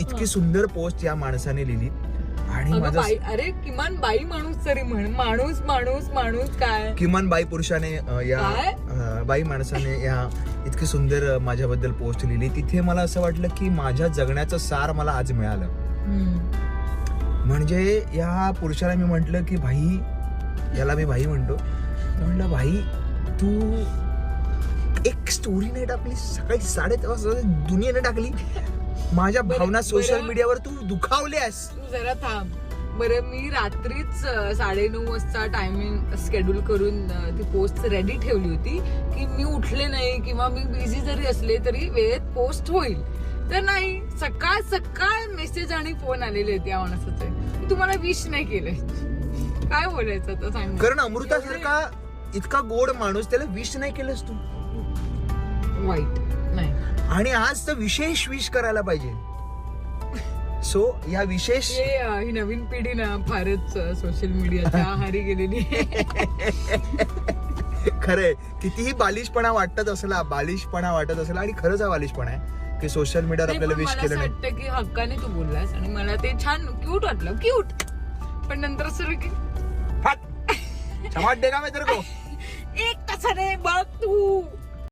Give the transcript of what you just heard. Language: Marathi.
इतकी सुंदर पोस्ट या माणसाने लिहिली. आणि अगं माझं बाई अरे किमान बाई माणूस तरी म्हण. माणूस माणूस माणूस काय? किमान बाई पुरुषाने अ, या काय? अ, बाई माणसाने या इतकी सुंदर अ, माझ्याबद्दल पोस्ट लिहिली. तिथे मला असं वाटलं की माझ्या जगण्याचं सार मला आज मिळालं. हम्म. म्हणजे या पुरुषाला मी म्हंटल की भाई याला मी भाई म्हणतो. म्हटलं भाई तू एक स्टोरी नाही टाकली सकाळी साडेदहा वाजता दुनियाने टाकली. माझ्या भावना सोशल बरं. मीडियावर तू दुखावल्यास तू जरा थांब. बरं मी रात्रीच अं, साडेनऊ वाजता टायमिंग शेड्यूल करून अं, ती पोस्ट रेडी ठेवली होती की मी उठले नाही किंवा मी बिझी जरी असले तरी वेळेत पोस्ट होईल. तर नाही सकाळ सकाळ मेसेज आणि फोन आलेले आहेत या माणसाचे. मी तुम्हाला विश नाही केले. काय बोलायचं आता सांग? कारण अमृतासारखा इतका गोड माणूस त्याला विश नाही केलंस तू. वाईट नाही. आणि आज तर विशेष विश करायला पाहिजे. सो या विशेष हे अं, ही नवीन पिढी ना फारच सोशल मीडियाच्या आहारी गेलेली आहे. खरंय. कितीही बालिशपणा वाटत असला बालिशपणा वाटत असला आणि खरंच हा बालिशपणा आहे की सोशल मीडियावर नाही, आपल्याला विश मला केलं असं नाही. वाटतं की हक्काने तू बोललास आणि मला ते छान क्यूट वाटलं. क्यूट पण नंतर असं वाटलं की हात. चमाट देगा मैं तेरे को? एक